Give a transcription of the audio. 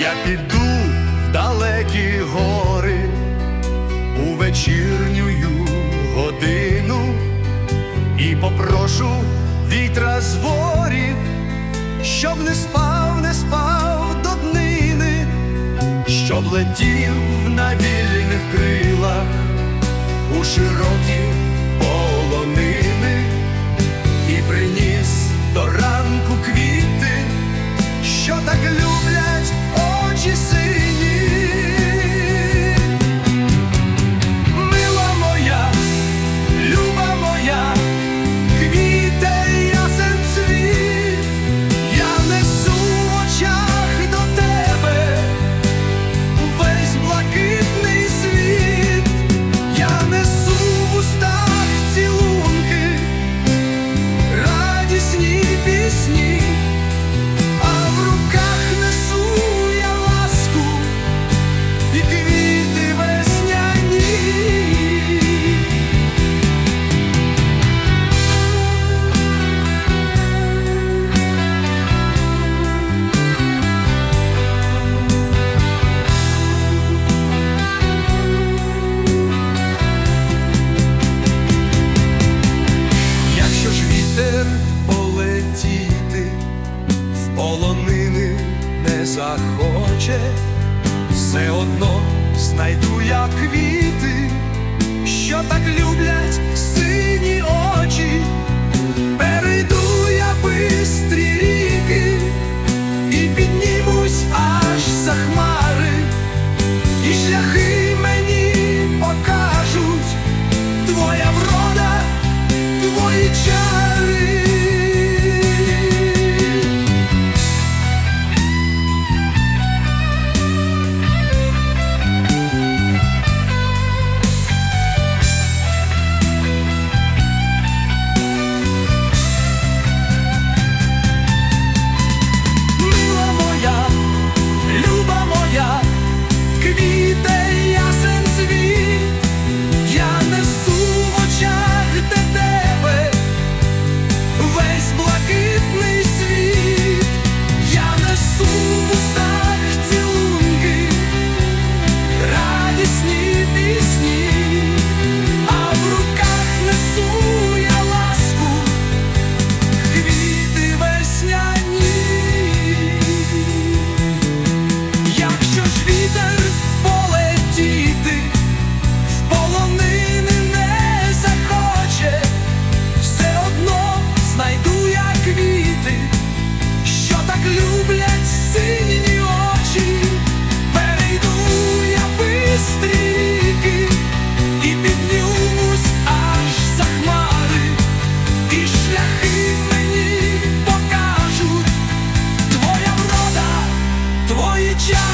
Я піду в далекі гори у вечірню годину і попрошу вітра з ворів, щоб не спав, не спав до днини, щоб летів на вільних крилах у широкі захоче, все одно знайду я квіти, що так люблять сині очі, перейду я бистрі ріки і піднімусь аж за хмари, і шляхи мені покажуть, твоя врода, твої час. Твої час.